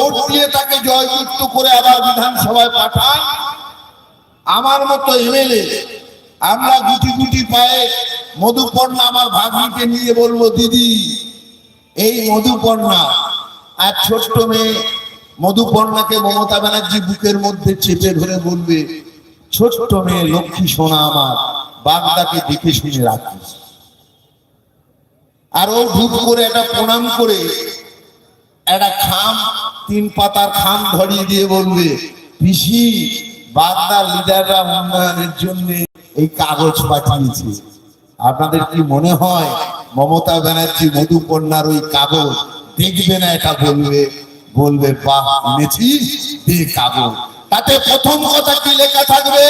Vote দিয়ে তাকে জয়যুক্ত করে আবার বিধানসভায় পাঠান। আমার মতো এমএলএ, আমরা গুটি গুটি পায়ে মধুপর্ণা আমার ভাগ্নিকে নিয়ে বলব, দিদি, এই মধুপর্ণা, আর ছোট্ট মেয়ে মধুপর্ণাকে মমতা ব্যানার্জি বুকের মধ্যে চেপে ধরে বলবে, ছোট্ট মেয়ে লক্ষ্মী সোনা আমার, বাগদাকে দেখে শুনে রাখিস। আর ও ধূপ করে একটা প্রণাম করে একটা খাম, তিন পাতার খাম ধরিয়ে দিয়ে বলবে, পিসি বাগদার লিডাররা উন্নয়নের জন্য এই কাগজ পাঠিয়েছে। আপনাদের কি মনে হয় মমতা ব্যানার্জি, মধুকন্যার ওই কাগজ দেখবে না এটা বলবে? বলবে, বাহ, এনেছিস? দে কাগজ। তাতে প্রথম কথা কি লেখা থাকবে?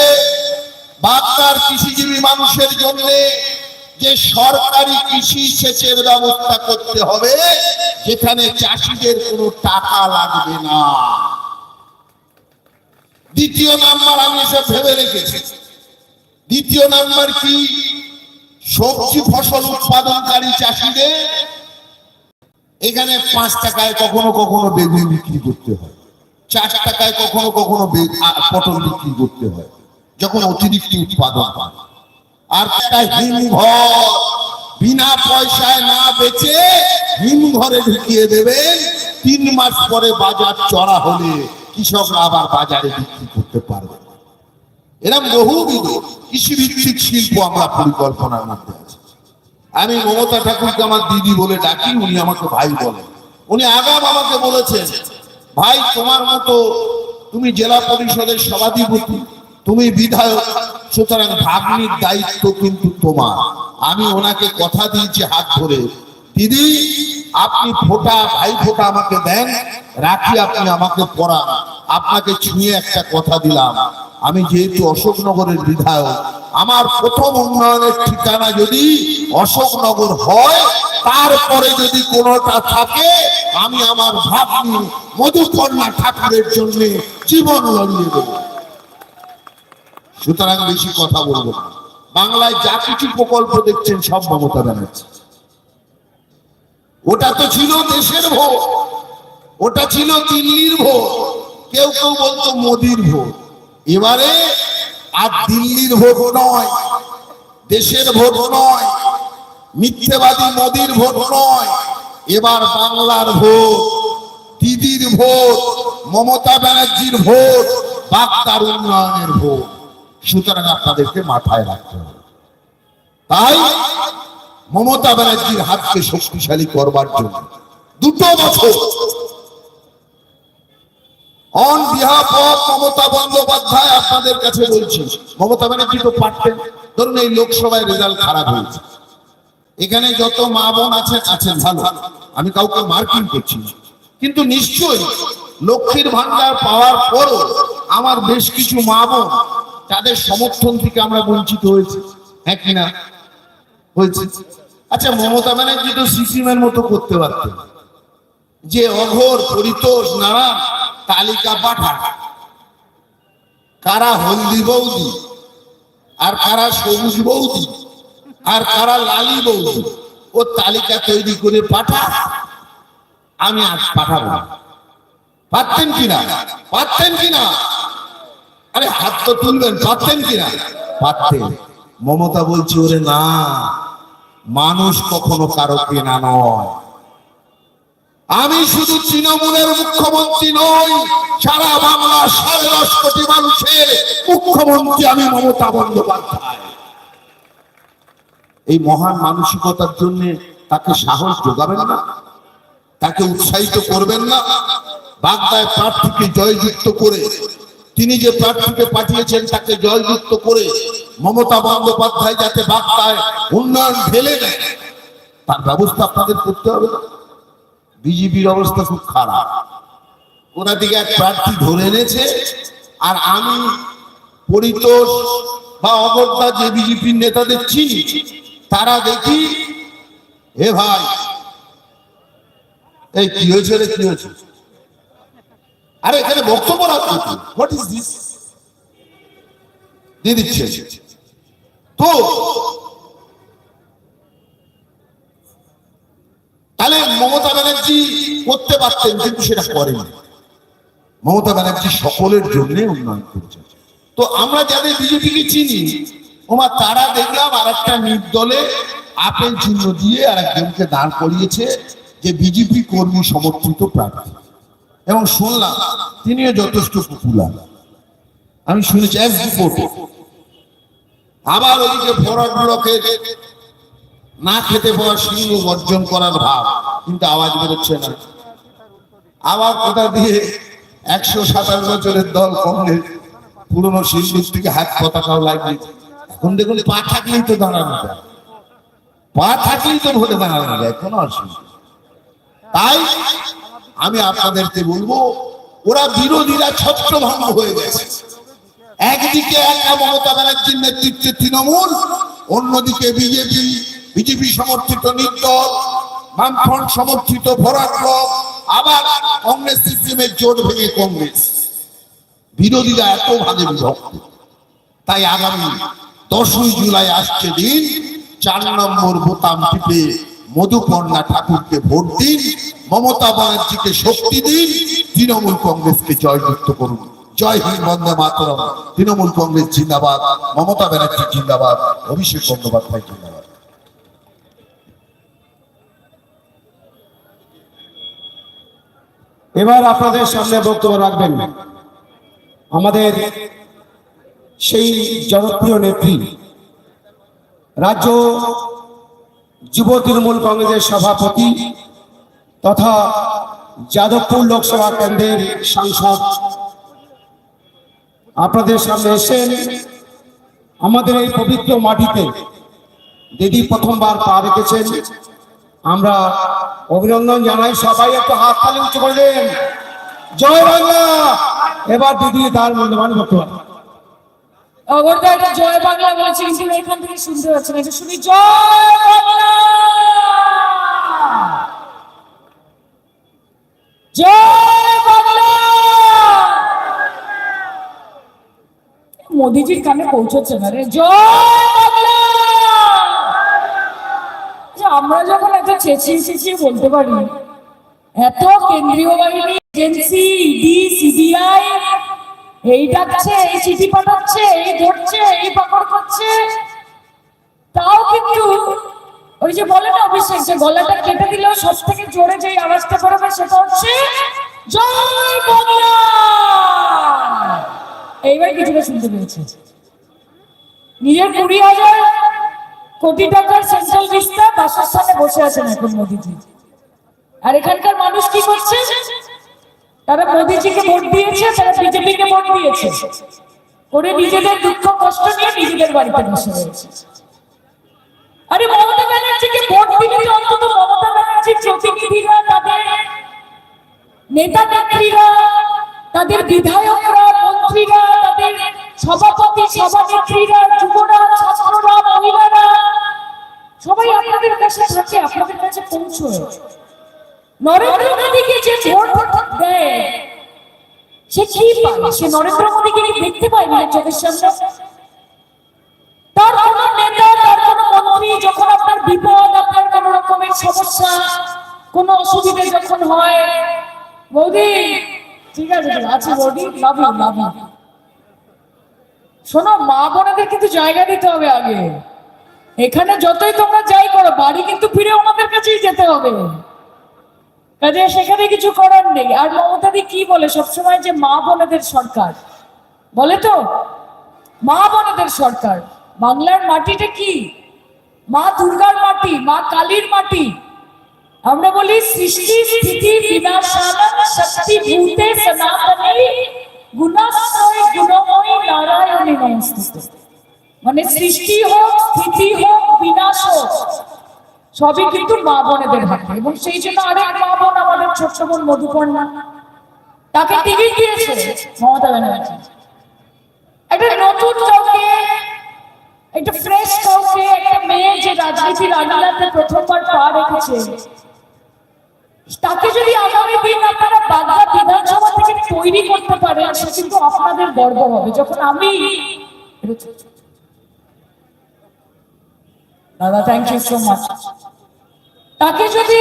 বাগদার কৃষিজীবী মানুষের জন্য যে সরকারি কৃষি সেচের ব্যবস্থা করতে হবে, যেখানে চাষিদের কোনো টাকা লাগবে না। দ্বিতীয় নাম্বার আমি এসব ভেবে রেখেছি। দ্বিতীয় নাম্বার কি? সবজি ফসল উৎপাদনকারী চাষিদের এখানে পাঁচ টাকায় কখনো কখনো বেগুন বিক্রি করতে হয়। চার টাকায় কখনো কখনো পটল বিক্রি করতে হয়, যখন অতিরিক্ত উৎপাদন হয়। আর একটা হিমঘর বিনা পয়সায় না বেচে হিমঘরে ঢুকিয়ে দেবেন তিন মাস পরে বাজার চড়া হলে কৃষকরা আবার বাজারে বিক্রি করতে পারবে। এরকম বহুবিধ কৃষি ভিত্তিক শিল্প আমরা পরিকল্পনার মধ্যে আছে। আমি মমতা ঠাকুরকে আমার দিদি বলে ডাকি, উনি আমাকে ভাই বলেন উনি আগাম আমাকে বলেছেন, ভাই, তোমার মতো তুমি জেলা পরিষদের সভাধিপতি, তুমি বিধায়ক সুতরাং ভাগ্নির দায়িত্ব কিন্তু তোমার। আমি ওনাকে কথা দিয়েছি হাত ধরে। দিদি, আপনি ফোটা, ভাই ফোটা আমাকে দেন, রাখি আপনি আমাকে পড়ান আপনাকে ছুঁয়ে একটা কথা দিলাম। আমি যেহেতু অশোকনগরের বিধায়ক, আমার প্রথম উন্নয়নের ঠিকানা যদি অশোকনগর হয়, তারপরে যদি কোনোটা থাকে, আমি আমার ভাগ্নি মধুকন্যা ঠাকুরের জন্য জীবন লড়িয়ে দেব। সুতরাং বেশি কথা বলব না। বাংলায় যা কিছু প্রকল্প দেখছেন, সব মমতা ব্যানার্জি। ওটা তো ছিল দেশের ভোট। ওটা ছিল দিল্লির ভোট। কেউ কেউ বলতো মোদির ভোট। এবারে আর দিল্লির ভোট নয়, দেশের ভোট নয়, মিথ্যেবাদী মোদির ভোট নয়। এবার বাংলার ভোট, দিদির ভোট, মমতা ব্যানার্জির ভোট, বাগদার উন্নয়নের ভোট। সুতরাং আপনাদেরকে মাথায় রাখতে হবে। তাই মমতা ব্যানার্জির হাতকে শক্তিশালী করবার জন্য দুটো বছর on behalf of Mamata Bandyopadhyay আপনাদের কাছে বলছি, মমতা ব্যানার্জি তো পারতেন। ধরুন এই লোকসভায় রেজাল্ট খারাপ হয়েছে। এখানে যত মা বোন আছেন আছেন ভালো। আমি কাউকে মার্কিং করছি কিন্তু নিশ্চয়ই লক্ষ্মীর ভান্ডার পাওয়ার পরও আমার বেশ কিছু মা বোন তাদের সমর্থন থেকে আমরা বঞ্চিত হয়েছি। হ্যাঁ কিনা হয়েছে আচ্ছা মমতা ব্যানার্জি তো সিসিমের মতো করতে পারতেন যে অঘোর, পরিতোষ নারায়ণ তালিকা পাঠা কারা হলদি বৌদি, আর কারা সবুজ বৌদি, আর কারা লালি বৌদি, ও তালিকা তৈরি করে পাঠা আমি আজ পাঠাবো। পারতেন কিনা পারতেন কিনা আরে হাত তো তুলবেন, পারতেন কিনা? পারতেন। মমতা বলছে, ওরে না, মানুষ কখনো কারও কেনা নয়। আমি শুধু তৃণমূলের মুখ্যমন্ত্রী নই, সারা বাংলা সাড়ে দশ কোটি মানুষের মুখ্যমন্ত্রী আমি মমতা বন্দ্যোপাধ্যায়। এই মহান মানসিকতার জন্য তাকে সাহস যোগাবেন না, তাকে উৎসাহিত করবেন না। বাগদায় প্রার্থীকে জয়যুক্ত করে তিনি যে প্রার্থীকে পাঠিয়েছেন তাকে জয়যুক্ত করে মমতা বন্দ্যোপাধ্যায় যাতে বাগদায় উন্নয়ন ঢেলে দেয়, তার ব্যবস্থা আপনাদের করতে হবে বিজেপির অবস্থা খুব খারাপ। ওরা দিকে এক প্রার্থী ধরে এনেছে, আর আমি পরিতোষ বা অগত্যা যে বিজেপির নেতাদের চিনি, তারা দেখি হে ভাই, এই কি হয়েছে রে, কি হয়েছে? আরে এখানে বক্তব্য হোয়াট ইজ দিস দিয়ে দিচ্ছে। তো, তাহলে মমতা ব্যানার্জি করতে পারতেন, কিন্তু সেটা মমতা ব্যানার্জি সকলের জন্য উন্নয়ন করছে তো আমরা যাদের বিজেপিকে চিনি, ওমা তারা দেখলাম আর একটা নির্দলে আপেল চিহ্ন দিয়ে আর একজনকে দাঁড় করিয়েছে, যে বিজেপি কর্মী সমর্থিত প্রার্থী। এবং শুনলাম, তিনিও যথেষ্ট পপুলার আমি শুনেছি এক রিপোর্ট, আবার ওইদিকে ফরওয়ার্ড ব্লকের না খেতে পাওয়া সিংহ বর্জন করার ভাব, কিন্তু আওয়াজ বেরোচ্ছে না। আবার কোথা দিয়ে একশো সাতাশ বছরের দল কংগ্রেস, পুরনো সিন্ধুর থেকে হাত পতাকাও লাগিয়েছে এখন দেখুন পা থাকলেই তো দাঁড়ানো যায়। পা থাকলেই তো ভোটে দাঁড়ানো যায়, কোনো অসুবিধা। তাই আমি আপনাদেরকে বলব, ওরা বিরোধীরা ছত্রভঙ্গ হয়ে গেছে। একদিকে একা মমতা ব্যানার্জির নেতৃত্বে তৃণমূল, অন্যদিকে বিজেপি বিজেপি সমর্থিত নির্দল, বামফ্রন্ট সমর্থিত ব্লক আবার কংগ্রেস সিস্টেমের জোট ভেঙে কংগ্রেস। বিরোধীরা এত ভাগে বিভক্ত। তাই আগামী দশই জুলাই আসছে দিন, চার নম্বর বোতাম টিপে মধুপর্ণা ঠাকুরকে ভোট দিন, মমতা ব্যানার্জিকে শক্তি দিন, তৃণমূল কংগ্রেসকে জয়যুক্ত করুন। জয় হিন্দ বন্দে মাতরম। তৃণমূল কংগ্রেস জিন্দাবাদ, মমতা ব্যানার্জি জিন্দাবাদ, অভিষেক বন্দ্যোপাধ্যায় জিন্দাবাদ। এবার আপনাদের সামনে বক্তব্য রাখবেন। আমাদের সেই জনপ্রিয় নেত্রী, রাজ্য যুব তৃণমূল কংগ্রেসের সভাপতি তথা যাদবপুর লোকসভা কেন্দ্রের সাংসদ। আপনাদের সামনে এসেন আমাদের এই পবিত্র মাটিতে। দিদি প্রথমবার পা রেখেছেন। আমরা অভিনন্দন জানাই। সবাই একটু হাত তালি উঁচু করে দেন। জয় বাংলা! এবার দিদি তার মূল্যবান বক্তব্য। অগরদা একটা জয় বাংলা বলেছে কিন্তু এখান থেকে শুনতে পাচ্ছি না এটা শুনি, জয় বাংলা! জয় বাংলা! মোদিজির কানে পৌঁছচ্ছে না রে। জয় বাংলা! আমরা যখন এত চেঁচিয়ে চেঁচিয়ে বলতে পারি, এত কেন্দ্রীয় বাহিনী, এজেন্সি ইডি সিবিআই এই ডাকছে এই চিঠি পাঠাচ্ছে, এই ধরছে, এই পাকড় করছে। তাও কিন্তু ওই যে বলে না অভিষেক, যে গলাটা কেটে দিলেও সব থেকে জোরে যে আওয়াজটা করবে সেটা হচ্ছে এইবার কিছুটা শুনতে পেয়েছে। নিজের কুড়ি হাজার কোটি টাকার সেন্ট্রাল ভিস্তা বাসস্থানে বসে আছেন এখন মোদিজি। আর এখানকার মানুষ কি করছে? তারা মোদিজিকে ভোট দিয়েছে, তারা বিজেপিকে ভোট দিয়েছে। করে নিজেদের দুঃখ, কষ্ট নিয়ে নিজেদের বাড়িতে বসে রয়েছে। আরে মমতা ব্যানার্জিকে ভোট দিলে অন্তত মমতা ব্যানার্জির প্রতিনিধিরা, তাদের নেতা নেত্রীরা, তাদের বিধায়করা, মন্ত্রীরা, তাদের সভাপতি, সভানেত্রীরা, যুবরা, ছাত্ররা, মহিলারা, সবাই আপনাদের কাছে থাকে, আপনাদের কাছে পৌঁছয়। নরেন্দ্র মোদীকে যে ভোট দেয় সে কি পায়? সে নরেন্দ্র মোদীকে দেখতে পায় না চোখের সামনে? তার কোন নেতা তার কোন মন্ত্রী যখন আপনার বিপদ আপনার কোন রকমের সমস্যা কোন অসুবিধা যখন হয় বৌদি ঠিক আছে আছে, আছে বৌদি লাভ লাভ শোনো মা বোনেদের কিন্তু জায়গা দিতে হবে আগে। এখানে যতই তোমরা যাই করো বাড়ি কিন্তু ফিরে ওনাদের কাছেই যেতে হবে। কাজে সেখানে কিছু করার নেই। আর মমতাদি কি বলে? সবসময় যে মা বোনেদের সরকার। বলে তো? মা বোনেদের সরকার। বাংলার মাটিটা কি? মা দুর্গার মাটি, মা কালীর মাটি। আমরা বলি, সৃষ্টি, স্থিতি, বিনাশানং, শক্তি, ভূতে, সনাতনী গুণাশ্রয় গুণময়ী, নারায়ণী মানে সৃষ্টি হোক, স্থিতি হোক, বিনাশ হোক সবই কিন্তু মা বোনেদের হাতে। এবং সেই জন্য আরেক মা বোন আমাদের ছোট্ট বোন মধুপর্ণা তাকে টিকিট দিয়েছে মমতা ব্যানার্জি। একটা নতুন কাউকে, একটা ফ্রেশ কাউকে, একটা মেয়ে যে রাজনীতির আঙিনাতে প্রথমবার পা রেখেছে, তাকে যদি আগামী দিন আপনারা বাগদা বিধানসভা থেকে তৈরি করতে পারেন, সে কিন্তু আপনাদের গর্ব হবে। যখন আমি দাদা থ্যাংক ইউ সো মাচ তাকে যদি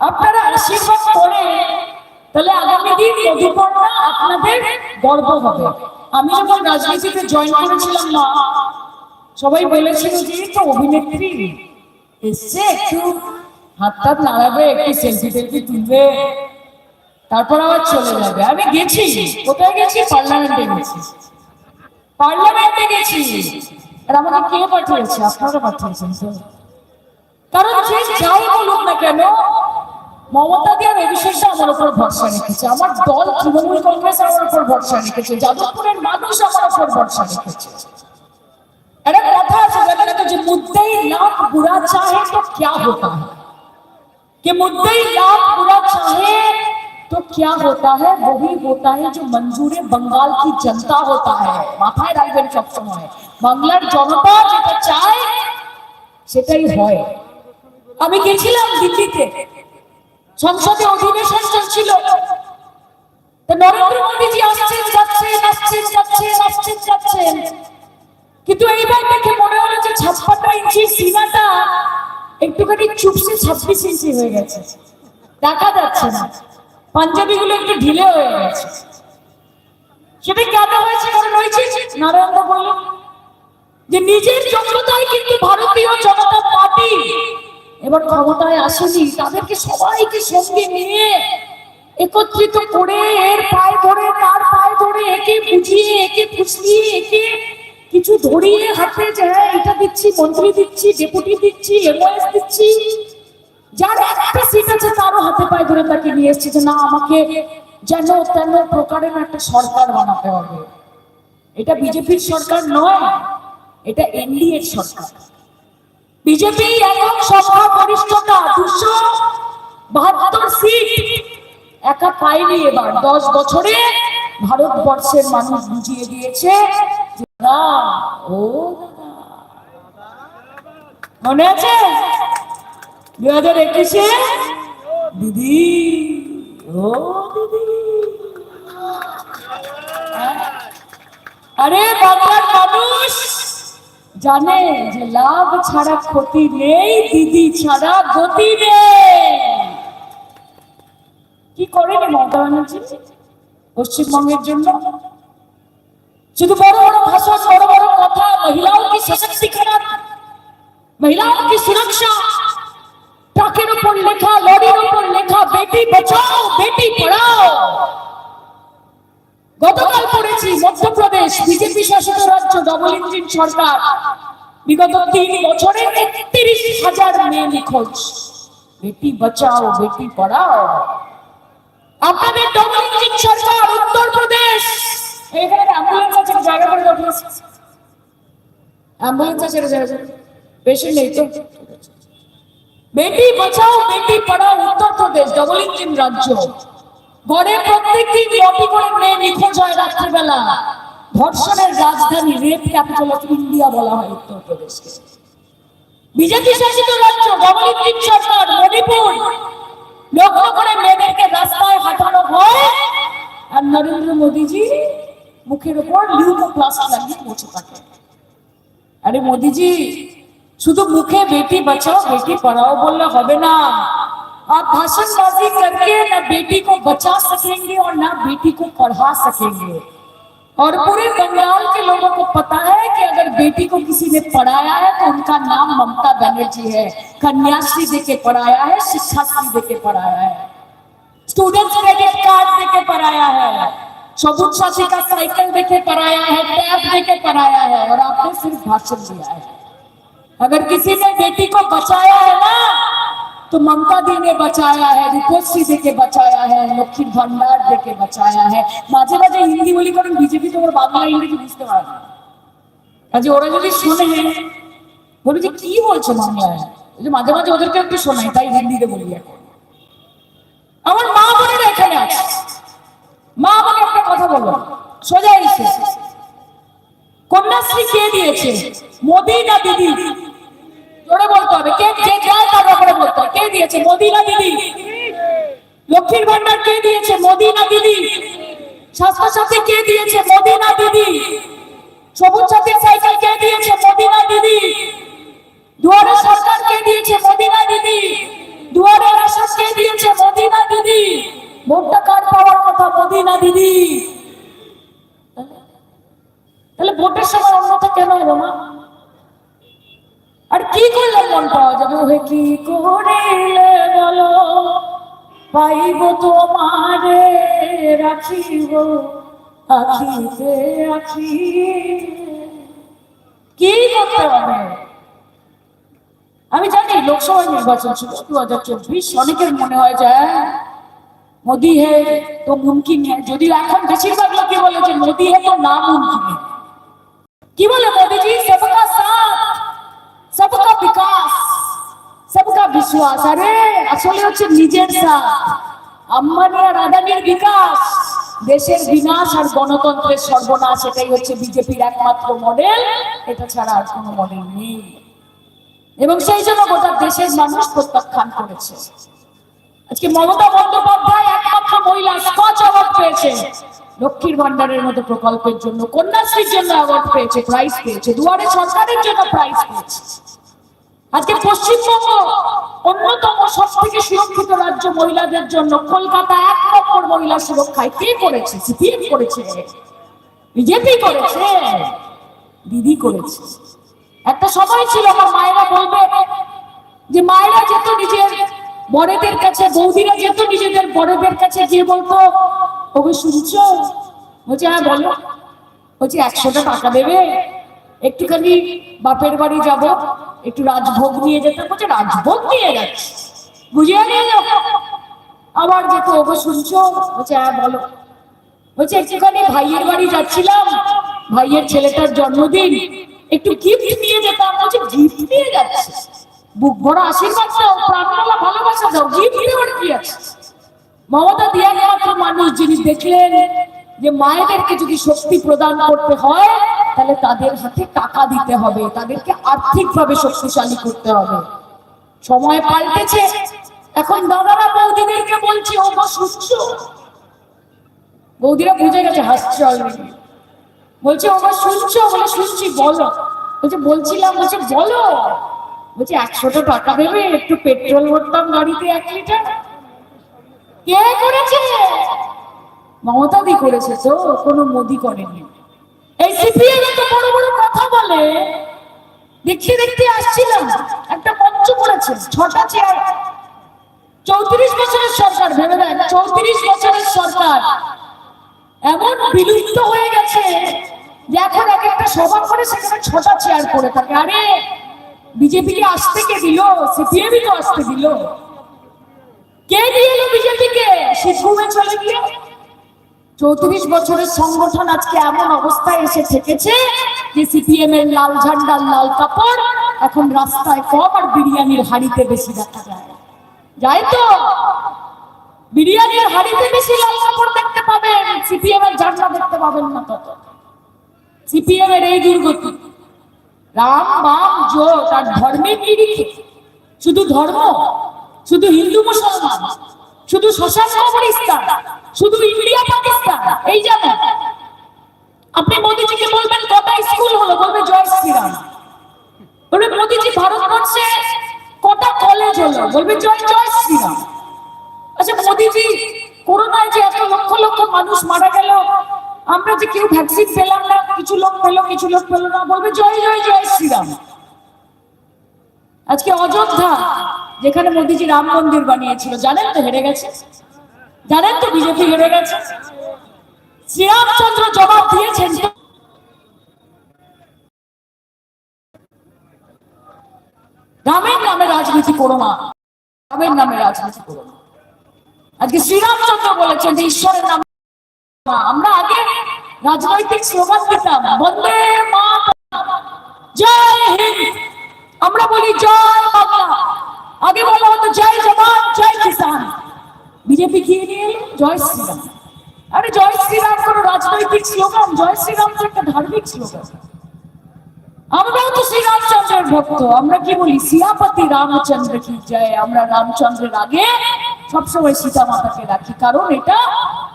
আপনারা আশীর্বাদ করে তাহলে আগামী দিন মধুকর্ণা আপনাদের গর্ব হবে। আমি যখন রাজনীতিতে জয়েন করেছিলাম না, সবাই বলেছিল যে তো অভিনেত্রী। এসছে একটু, হাত টাত নাড়াবে, একটু সেলফি টেলফি তুলবে, তারপর আবার চলে যাবে। আমি গেছি। কোথায় গেছি? পার্লামেন্টে গেছি। পার্লামেন্টে গেছি। আর আমাকে কে পাঠিয়েছে? আপনারা পাঠিয়েছেন, তো? কারণ যে যাই বলুক না কেন মমতা দিয়ে অভিষেকটা আমার উপর ভরসা রেখেছে আমার দল তৃণমূল কংগ্রেস আমার উপর ভরসা রেখেছে যাদবপুরের মানুষ আমার উপর ভরসা রেখেছে একটা কথা আছে জানেন তো যে মুদ্দেই লাখ বুরা চাহে তো क्या होता है कि मुद्दई लाख बुरा चाहे तो क्या होता है वही होता है जो मंजूर बंगाल की जनता होता है মাথায় রাখবেন সবসময় বাংলার জনতা যেটা চায় সেটাই হয় আমি গেছিলাম দিল্লিতে। সংসদে অধিবেশন চলছিল। নরেন্দ্র মোদীজি কিন্তু এইবার দেখে মনে হলো যে একটুখানি হয়ে গেছে। দেখা যাচ্ছে না। পাঞ্জাবি গুলো একটু ঢিলে হয়ে গেছে। সেটা কেন হয়েছে নারায়ণ বলল যে নিজের যোগ্যতায় কিন্তু ভারতীয় জনতা পার্টি। এবার ক্ষমতায় আসেনি, তাদেরকে সবাইকে সঙ্গে নিয়ে একত্রিত করে এর পায়ে ধরে, তার পায়ে ধরে একে বুঝিয়ে, একে ফুসলিয়ে একে কিছু ধরিয়ে হাতে যে এটা দিচ্ছি, মন্ত্রী দিচ্ছি, ডেপুটি দিচ্ছি, এমওএস দিচ্ছি। যার একটা সিট আছে, তারও হাতে পায়ে ধরে তাকে নিয়ে এসছে যে, না, আমাকে যেন তেন প্রকারের একটা সরকার বানাতে হবে। এটা বিজেপির সরকার নয়, এটা এনডিএর সরকার। বিজেপি একক সংখ্যা গরিষ্ঠতা দুশো বাহাত্তর সিট একা পায়নি এবার। দশ বছরে ভারতবর্ষের মানুষ বুঝিয়ে দিয়েছে মনে আছে? দু হাজার একুশে দিদি, ও দিদি। আরে বাংলার মানুষ জানে যে লাভ ছাড়া ক্ষতি নেই, দিদি ছাড়া গতি নেই। কি করেন মমতা ব্যানার্জি পশ্চিমবঙ্গের জন্য? শুধু বড় বড় ভাষা, বড় বড় কথা, মহিলাও কি সশক্তিকরণ মহিলাও কি সুরক্ষা? ট্রাকের উপর লেখা, লরির উপর লেখা, বেটি বাঁচাও, বেটি পড়াও। গতকাল পড়েছি মধ্যপ্রদেশ বিজেপি শাসিত রাজ্য ডবল ইঞ্জিন সরকার। বিগত তিন বছরে একত্রিশ হাজার মেয়ে নিখোঁজ। বেটি বাঁচাও, বেটি পড়াও। আপনাদের ডবল ইঞ্জিন সরকার উত্তরপ্রদেশ। এখানে অ্যাম্বুলেন্স আছে জায়গা করে অ্যাম্বুলেন্স আছে জায়গা পেশেন্ট নেই তো। বেটি বাঁচাও, বেটি পড়াও, উত্তরপ্রদেশ ডবল ইঞ্জিন রাজ্য। ঘরে প্রত্যেকটি লটি করে মেয়ে নিখোঁজ হয় রাত্রিবেলা। ধর্ষণের রাজধানী রেপ ক্যাপিটাল অফ ইন্ডিয়া বলা হয় উত্তরপ্রদেশকে। বিজেপি শাসিত রাজ্য ডবলিপ্রিক সরকার, মণিপুর। লক্ষ্য করে মেয়েদেরকে রাস্তায় হাঁটানো হয়। আর নরেন্দ্র মোদীজি মুখের ওপর লিউকোপ্লাস্ট লাগিয়ে পৌঁছে থাকে। আরে মোদিজি, শুধু মুখে বেটি বাঁচাও, বেটি পড়াও বললে হবে না। आप भाषणबाजी करके ना बेटी को बचा सकेंगे और ना बेटी को पढ़ा सकेंगे। और पूरे बंगाल के लोगों को पता है कि अगर बेटी को किसी ने पढ़ाया है तो उनका नाम ममता बनर्जी है, कन्याश्री देके पढ़ाया है, शिक्षाश्री देके पढ़ाया है। स्टूडेंट क्रेडिट कार्ड देके पढ़ाया है सबूत साथी का साइकिल देके पढ़ाया है टैब देके पढ़ाया है, और आपने सिर्फ़ भाषण दिया है। अगर किसी ने बेटी को बचाया है ना तो ममता दी ने बचाया है रूपोश्री देके बचाया है लक्ष्मी भंडार देके बचाया है মাঝে মাঝে হিন্দি বলি কারণ বিজেপি তোমার বাংলা ইংরেজি বুঝতে পারে না কাজে ওরা যদি শোনে বলি যে কি বলছো বাংলায় এই যে মাঝে মাঝে ওদেরকে একটু শোনাই তাই হিন্দিতে বলি এখন আমার মা বোনেরা এখানে আছে মা আমাকে একটা কথা বলো সোজা এসে কন্যাশ্রী কে দিয়েছে মোদি না দিদি জোরে বলতে হবে। কে যে যায় তার ব্যাপারে বলতে কে দিয়েছে? মোদি না দিদি। লক্ষ্মীর ভান্ডার কে দিয়েছে? মোদি না দিদি। স্বাস্থ্য সাথী কে দিয়েছে? মোদি না দিদি। সবুজ সাথী সাইকেল কে দিয়েছে? মোদি না দিদি। দুয়ারে সরকার কে দিয়েছে? মোদি দিদি। দুয়ারে রেশন কে দিয়েছে? মোদি দিদি। ভোটটা কার কথা? মোদি দিদি। তাহলে ভোটের সময় অন্যটা কেন এলো না? আর কি করলে মন পাওয়া যাবে? কি করিলে বলো? পাইব তোমারে রাখিব আখিতে আখি কি করতে হবে? আমি জানি লোকসভা নির্বাচন ছিল দু হাজার চব্বিশ অনেকের মনে হয় যে হ্যাঁ, মোদি হে তো মুমকিন হ্যাঁ যদিও এখন বেশিরভাগ লোকে বলে যে মোদি হে তো না মুমকিন। কি বলে মোদিজি? সবকা সাথ সবকা বিকাশ সবকা বিশ্বাস আরে আসলে হচ্ছে নিজের সাথ আম্বানি আর আদানির বিকাশ দেশের বিনাশ আর গণতন্ত্রের সর্বনাশ এটাই হচ্ছে বিজেপির একমাত্র মডেল এটা ছাড়া আর কোনো মডেল নেই। এবং সেই জন্য গোটা দেশের মানুষ প্রত্যাখ্যান করেছে। আজকে মমতা বন্দ্যোপাধ্যায় একমাত্র মহিলা স্কচ অ্যাওয়ার্ড পেয়েছে। লক্ষ্মীর ভান্ডারের মতো প্রকল্পের জন্য, কন্যাশ্রীর জন্য অ্যাওয়ার্ড পেয়েছে প্রাইজ পেয়েছে, দুয়ারে সরকারের জন্য প্রাইজ পেয়েছে। আজকে পশ্চিমবঙ্গ অন্যতম সব থেকে সুরক্ষিত রাজ্য মহিলাদের জন্য, কলকাতা এক নম্বর মহিলা সুরক্ষায় কে করেছে? সিপিএম করেছে। বিজেপি করেছে। দিদি করেছে। একটা সময় ছিল আমার মায়েরা বলবে যে, মায়েরা যেত নিজের বড়দের কাছে, বৌদিরা যেত নিজেদের বড়দের কাছে গিয়ে বলতো ওকে শুনছো? বলছে হ্যাঁ বলো। বলছি একশোটা টাকা দেবে? একটুখানি বাপের বাড়ি যাব, একটু রাজভোগ নিয়ে যেতে। বলছে, রাজভোগ নিয়ে যাচ্ছে। বুঝিয়ে নিয়ে যাও আবার যেত ওকে শুনছো? বলছে হ্যাঁ বলো। বলছে, একটুখানি ভাইয়ের বাড়ি যাচ্ছিলাম। ভাইয়ের ছেলেটার জন্মদিন। একটু গিফট নিয়ে যেতাম। বলছে গিফট নিয়ে যাচ্ছে। বুক ভরা আশীর্বাদ দাও মায়েদেরকে যদি শক্তি প্রদান করতে হয়, তাহলে তাদের হাতে টাকা দিতে হবে, তাদেরকে শক্তিশালী করতে হবে। সময় পাল্টেছে। এখন দাদারা বৌদিদেরকে বলছি, ও বৌদিরা বুঝে গেছে, হাসছে অলরেডি বলছে ওমা শুনছো? বলে, শুনছি, বলো। বলছে, বলছিলাম, বলছে, বলো। বলছে একশোটা টাকা দেবে, একটু পেট্রোল ভরতাম গাড়িতে এক লিটার। কে করেছে? মমতাদি করেছে তো, কোনো মোদি করেনি। এই সিপিএম এত বড় বড় কথা বলে। দেখতে দেখতে আসছিলাম, একটা মঞ্চ করেছে, ছটা চেয়ার চৌত্রিশ বছরের সরকার, ভেবে দেন চৌত্রিশ বছরের সরকার। এমন বিলুপ্ত হয়ে গেছে যে এখন এক একটা সভা করে সেখানে ছটা চেয়ার করে থাকে। আরে বিজেপি কে আসতে কে দিল? সিপিএম তো আসতে দিল। কে দিয়ে এলো বিজেপিকে শীতঘুমে চলে গিয়ে। চৌত্রিশ বছরের সংগঠন আজকে এমন অবস্থায় এসে থেকেছে যে সিপিএম এর লাল ঝান্ডার লাল কাপড় এখন রাস্তায় কম আর বিরিয়ানির হাড়িতে বেশি দেখা যায়। যায় তো? বিরিয়ানির হাড়িতে বেশি লাল কাপড় দেখতে পাবেন সিপিএম এর ঝান্ডা দেখতে পাবেন না তত। সিপিএম এর এই দুর্গতি। রাম বাম জোট আর ধর্মের নিরিখে শুধু ধর্ম? শুধু হিন্দু মুসলমান? শুধু শ্মশান কবরস্থান? শুধু ইন্ডিয়া, পাকিস্তান? এই জানেন আপনি মোদিজিকে বলবেন, কটা স্কুল হলো? বলবে, জয় শ্রীরাম। বলবে, মোদিজি, ভারতবর্ষে কটা কলেজ হলো? বলবে, জয় জয় শ্রীরাম। আচ্ছা মোদিজি, করোনায় যে এত লক্ষ লক্ষ মানুষ মারা গেল আমরা যে কেউ ভ্যাকসিন পেলাম না, কিছু লোক পেল, কিছু লোক পেল না, বলবে জয় জয় জয় শ্রীরাম। আজকে অযোধ্যা, যেখানে মোদিজি রাম মন্দির বানিয়েছিল, জানেন তো হেরে গেছে? জানেন তো বিজেপি হেরে গেছে? শ্রীরামচন্দ্র জবাব দিয়েছেন রামের নামে রাজনীতি করো না। রামের নামে রাজনীতি করো না। আজকে শ্রীরামচন্দ্র বলেছেন যে ঈশ্বরের নাম। আমরা আগে রাজনৈতিক স্লোগান দিতাম, বন্দে মা জয় হিন্দ। আমরা বলি, জয় বাংলা। আগে বলা হতো, জয় জওয়ান, জয় কিষান বিজেপি কি নিয়ে এলো? জয় শ্রীরাম। আরে, জয় শ্রীরাম কোনো রাজনৈতিক স্লোগান, জয় শ্রীরাম তো একটা ধার্মিক স্লোগান। আমরাও তো শ্রী রামচন্দ্রের ভক্ত, আমরা কি বলি? সিয়াপতি রামচন্দ্র কি জয়? আমরা রামচন্দ্রের আগে সবসময় সীতা মাতাকে রাখি, কারণ এটা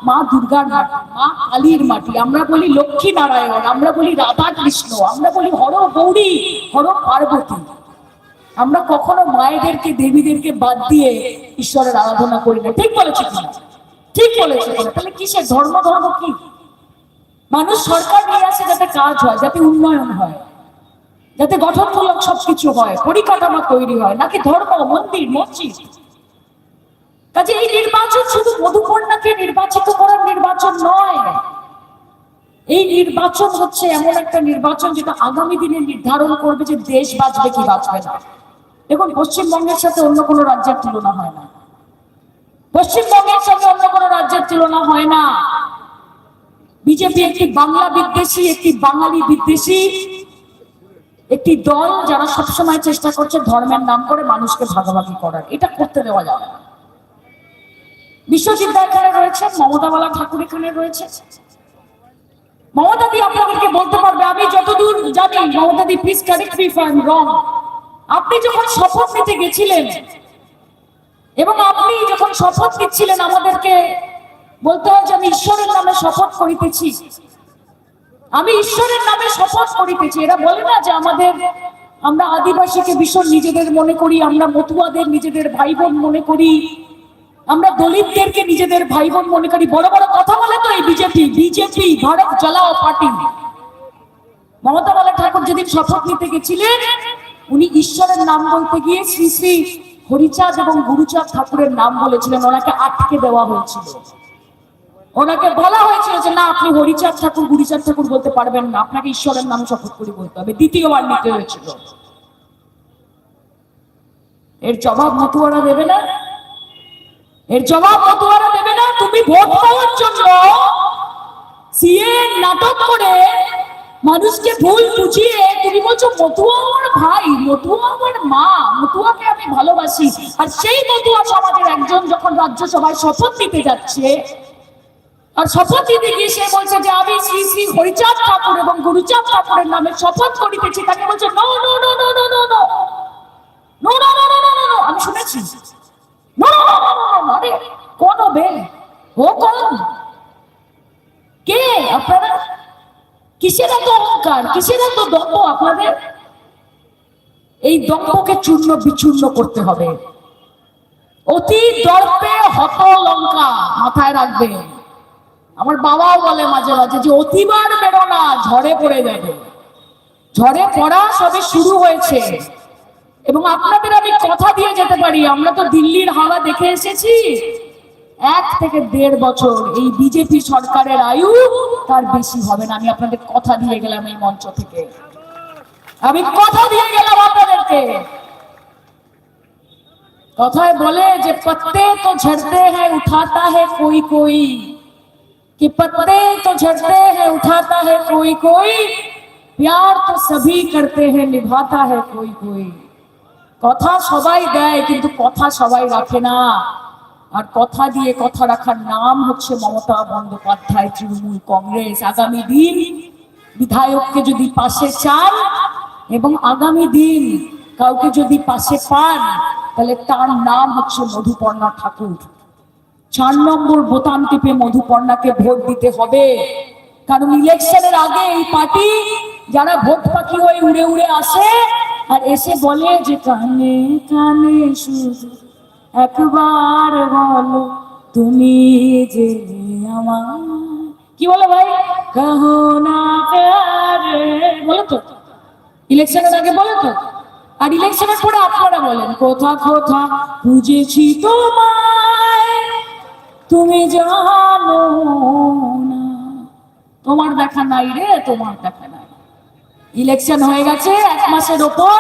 মা দুর্গার মাটি মা কালীর মাটি। আমরা বলি লক্ষ্মী নারায়ণ, আমরা বলি রাধা কৃষ্ণ, আমরা বলি হর গৌরী, হর পার্বতী। আমরা কখনো মায়েদেরকে, দেবীদেরকে বাদ দিয়ে ঈশ্বরের আরাধনা করি না। ঠিক বলেছি কিনা ঠিক বলেছে তাহলে কিসের? ধর্ম ধর্ম কি? মানুষ সরকার নিয়ে আসে যাতে কাজ হয়, যাতে উন্নয়ন হয়, যাতে গঠনমূলক সবকিছু হয়, পরিকাঠামো তৈরি হয়, নাকি ধর্ম, মন্দির, মসজিদ? কাজে এই নির্বাচন শুধু মধুকন্যাকে নির্বাচিত করার নির্বাচন নয়। এই নির্বাচন হচ্ছে এমন একটা নির্বাচন যেটা আগামী দিনে নির্ধারণ করবে যে দেশ বাঁচবে কি বাঁচবে না। দেখুন, পশ্চিমবঙ্গের সাথে অন্য কোনো রাজ্যের তুলনা হয় না। পশ্চিমবঙ্গের সাথে অন্য কোনো রাজ্যের তুলনা হয় না। বিজেপি একটি বাংলা বিদ্বেষী, একটি বাঙালি বিদ্বেষী, একটি দল যারা সবসময় চেষ্টা করছে ধর্মের নাম করে মানুষকে ভাগাভাগি করার। এটা করতে দেওয়া যাবে না। বিশ্বজিৎ দা এখানে রয়েছে মমতাবালা ঠাকুর এখানে রয়েছে মমতাদি আপনাদেরকে বলতে পারবে, আমি যতদূর জানি মমতাদি প্লিজ কারেক্ট মি রং আপনি যখন শপথ নিতে গেছিলেন, এবং আপনি যখন শপথ নিচ্ছিলেন আমাদেরকে বলতে হয় যে, আমি ঈশ্বরের নামে শপথ করিতেছি। আমি ঈশ্বরের নামে শপথ করিতেছি। এরা বলে না যে আমাদের, আমরা আদিবাসীকে ভীষণ নিজেদের মনে করি, আমরা মতুয়াদের নিজেদের ভাই বোন মনে করি। আমরা দলিতদেরকে নিজেদের ভাই বোন মনে করি। বড় বড় কথা বলে তো এই বিজেপি বিজেপি, ভারত জ্বালাও পার্টি। মমতা বালা ঠাকুর যেদিন শপথ নিতে গেছিলেন, উনি ঈশ্বরের নাম বলতে গিয়ে শ্রী শ্রী হরিচাঁদ এবং গুরুচাঁদ ঠাকুরের নাম বলেছিলেন। ওনাকে আটকে দেওয়া হয়েছিল। ওনাকে বলা হয়েছিল যে, না, আপনি হরিচাঁদ ঠাকুর, গুরুচাঁদ ঠাকুর বলতে পারবেন না। আপনাকে ঈশ্বরের নাম শপথ করে বলতে হবে। দ্বিতীয়বার নিতে হয়েছিল। এর জবাব মতুয়ারা দেবে না। এর জবাব মতুয়ারা দেবে না তুমি ভোট পাওয়ার জন্য সিএ নাটক করে মানুষকে ভুল বুঝিয়ে তুমি বলছো মতুয়া আমার ভাই মতুয়া আমার মা মতুয়াকে আমি ভালোবাসি আর সেই মতুয়া সমাজের একজন যখন রাজ্যসভায় শপথ নিতে যাচ্ছে আর শপথ নিতে গিয়ে সে বলছে যে আমি শ্রী শ্রী হরিচাঁদ ঠাকুর এবং গুরুচাঁদ ঠাকুরের নামে শপথ করিতেছি তাকে বলছে no no no no no no no no no no no no আমি শুনেছি এই চূর্ণ বিচূর্ণ করতে হবে। অতি দর্পে হত লঙ্কা মাথায় রাখবেন। আমার বাবাও বলে মাঝে মাঝে যে অতিবার বেরো না ঝড়ে পড়ে যাবে। ঝড়ে পড়া সবে শুরু হয়েছে। এবং আপনাদের আমি কথা দিয়ে যেতে পারি আমরা তো দিল্লির হাওয়া দেখে এসেছি এক থেকে দেড় বছর এই বিজেপি সরকারের আয়ু তার বেশি হবে না আমি আপনাদের কথা দিয়ে গেলাম এই মঞ্চ থেকে আমি কথা দিয়ে গেলাম আপনাদেরকে কথায় বলে যে पत्ते तो झड़ते हैं उठाता है कोई कोई कि पत्ते तो झड़ते हैं उठाता है कोई कोई प्यार तो सभी करते हैं निभाता है कोई कोई কথা সবাই দেয়, কিন্তু কথা সবাই রাখে না। আর কথা দিয়ে কথা রাখার নাম হচ্ছে মমতা বন্দ্যোপাধ্যায় তৃণমূল কংগ্রেস। আগামী দিন বিধায়ককে যদি পাশে চান এবং আগামী দিন কাউকে যদি পাশে পান, তাহলে তার নাম হচ্ছে মধুপর্ণা ঠাকুর। চার নম্বর বোতাম টিপে মধুপর্ণাকে ভোট দিতে হবে। কারণ ইলেকশনের আগে এই পার্টি যারা ভোট পাখি হয়ে উড়ে উড়ে আসে আর এসে বলে যে কানে কানে শুধু একবার বলো, তুমি যে আমার। কি বলো ভাই? কহো না বলো তো। ইলেকশনের আগে বলো তো। আর ইলেকশনের পরে আপনারা বলেন, কোথা কোথা বুঝেছি তোমায়, তুমি জানো না। তোমার দেখা নাই রে, তোমার দেখা নাই। ইলেকশন হয়ে গেছে, এক মাসের ওপর।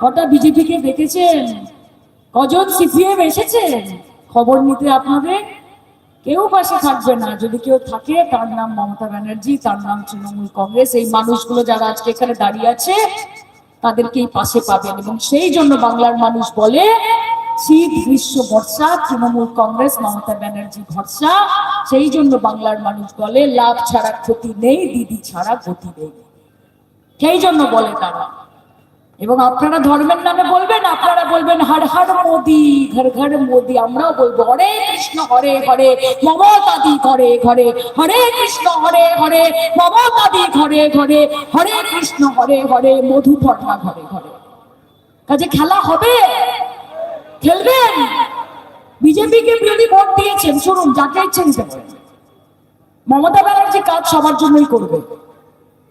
কটা বিজেপি কে দেখেছেন? কজন সিপিএম এসেছেন? খবর নিতে আপনাদের? কেউ পাশে থাকবে না। যদি কেউ থাকে, তার নাম মমতা ব্যানার্জি, তার নাম তৃণমূল কংগ্রেস। এই মানুষগুলো যারা আজকে এখানে দাঁড়িয়ে আছে, তাদেরকেই পাশে পাবেন। এবং সেই জন্য বাংলার মানুষ বলে, শীত, গ্রীষ্ম, বর্ষা, তৃণমূল কংগ্রেস, মমতা ব্যানার্জি ভরসা। সেই জন্য বাংলার মানুষ বলে, লাভ ছাড়া ক্ষতি নেই, দিদি ছাড়া গতি নেই। সেই জন্য বলে তারা। এবং আপনারা ধর্মের নামে বলবেন, আপনারা বলবেন, হর হর মোদি, ঘর ঘর মোদি। আমরাও বলব, হরে কৃষ্ণ, হরে হরে। মমতাদি, ঘরে ঘরে। হরে কৃষ্ণ, হরে হরে। মমতাদি, ঘরে ঘরে। হরে কৃষ্ণ, হরে হরে। মধু মধুপর্ণা ঘরে ঘরে। কাজে খেলা হবে? খেলবেন? বিজেপিকে বিরোধী ভোট দিয়েছেন, শুনুন, যাকে ইচ্ছে দিতে পারেন। মমতা ব্যানার্জি কাজ সবার জন্যই করবে।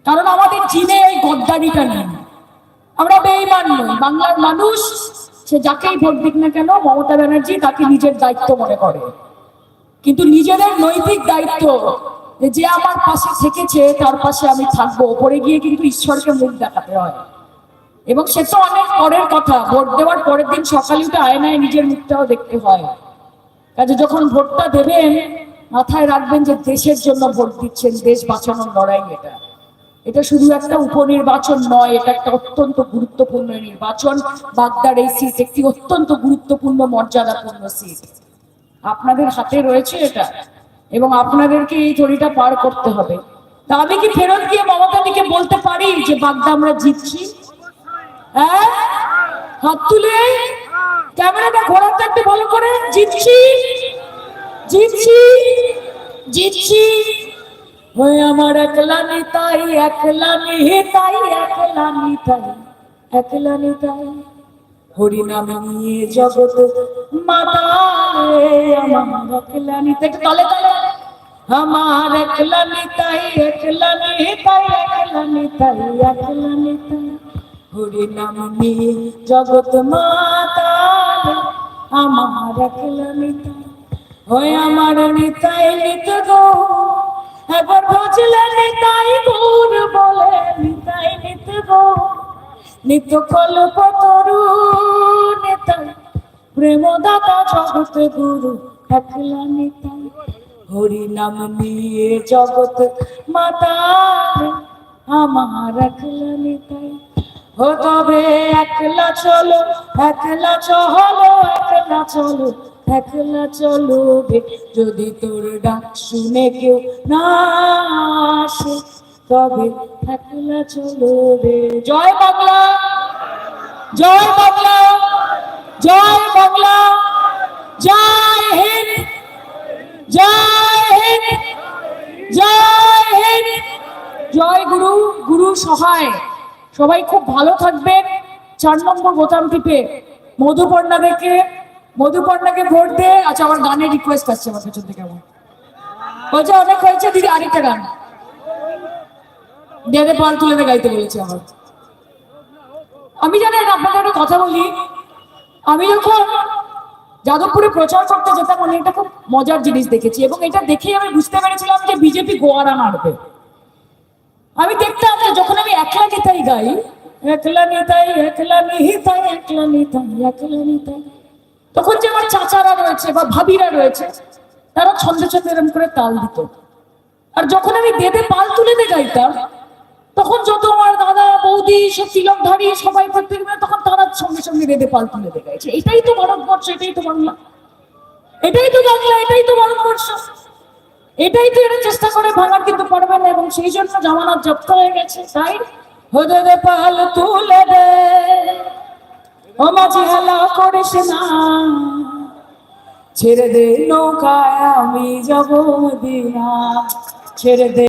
কারণ আমাদের জিনে এই গদ্দারিটা নেই। আমরা বেইমান নই, বাংলার মানুষ, সে যাকেই ভোট দিক না কেন, মমতা ব্যানার্জি তাকে নিজের দায়িত্ব মনে করে। কিন্তু নিজেদের নৈতিক দায়িত্ব, যে যে আমার পাশে থেকেছে, তার পাশে আমি থাকব, ওপরে গিয়ে কিন্তু ঈশ্বরকে মুখ দেখাতে হয়। এবং সে তো অনেক পরের কথা, ভোট দেওয়ার পরের দিন সকালে উঠে আয়নায় নিজের মুখটাও দেখতে হয়। কাজে যখন ভোটটা দেবেন, মাথায় রাখবেন যে দেশের জন্য ভোট দিচ্ছেন, দেশ বাঁচানোর লড়াই এটা। এটা শুধু একটা উপনির্বাচন নয়, এটা একটা অত্যন্ত গুরুত্বপূর্ণ নির্বাচন। বাগদার এই সিট একটি অত্যন্ত গুরুত্বপূর্ণ, মর্যাদাপূর্ণ সিট আপনাদের হাতে রয়েছে এটা, এবং আপনাদেরকে এই থরিটা পার করতে হবে। তা আমি কি ফেরত গিয়ে মমতাদিকে বলতে পারি যে, বাগদা, আমরা জিতছি? হ্যাঁ? হাত তুলে। ক্যামেরাটা ঘোরাতে একটু ভালো করে। জিতছি? জিতছি? জিতছি? ওই আমার একলা নিতাই একলা নিতাই একলা নিতাই একলা নিতাই হরিনাম নিয়ে জগৎ মাতালে আমার একলা নিতাই তলে তলে। আমার একলা নিতাই একলা নিতাই একলা নিতাই একলা নিতাই হরিনাম নিয়ে জগৎ মাতালে আমার একলা নিতাই আমার নিতাই নিত গো একবার ভজলে নিতাই গুর বলে, নিতাই নিত গো। নিত্য কল্প তরু, নিতাই প্রেমদাতা জগৎ গুরু, একলা নিতাই। হরি নাম নিয়ে জগৎ মাতা আমার একলা নিতাই। ও তবে একলা চলো একলা চলো একলা চলো। একলা চলো রে যদি তোর ডাক শুনে কেউ না আসে, তবে একলা চলো রে জয় বাংলা! জয় বাংলা! জয় বাংলা! জয় হিন্দ! জয় হিন্দ! জয় হিন্দ! জয় গুরু গুরু সহায়। সবাই খুব ভালো থাকবেন। চার নম্বর বোতাম টিপে মধুপর্ণাদেরকে মধুপর্ণাকে ভোট দে। আচ্ছা আমার গানের রিকোয়েস্ট আসছে আমার পেছন থেকে আমার। বলছে, অনেক হয়েছে, দিদি, আরেকটা গান। দেদে পাল তুলে দে গাইতে বলেছে আমার। আমি জানেন আপনাকে একটা কথা বলি। আমি যখন যাদবপুরে প্রচার করতে যেতাম, আমি একটা খুব মজার জিনিস দেখেছি এবং এটা দেখেই আমি বুঝতে পেরেছিলাম যে বিজেপি গোয়ারা মারবে। আমি দেখতাম যে যখন আমি একলা নিতাই গাই, একলা নেতাই, একলা নিহিতাই একলা নিতাই একলা নিতাই। তখন যে আমার চাচারা রয়েছে বা ভাবিরা রয়েছে, তারা ছন্দে ছন্দে এরম করে তাল দিত। আর যখন আমি দেদে পাল তুলে দে গাইতাম, তখন যত আমার দাদা, বৌদি সব তিলকধারী সবাই প্রত্যেক তখন তারা সঙ্গে সঙ্গে বেঁধে পাল তুলে দিয়ে গেছে এটাই তো ভারতবর্ষ, এটাই তো বাংলা। এটাই তো বাংলা, এটাই তো ভারতবর্ষ। এটাই তো এরা চেষ্টা করে ভাঙার কিন্তু পারবে না, এবং সেই জন্য জামানত জব্দ হয়ে গেছে। তাই হদে দে পাল তুলে দে। ও মাঝি হেলা করিস না। ছেড়ে দে নৌকায় আমি যাব দিনা ছেড়ে দে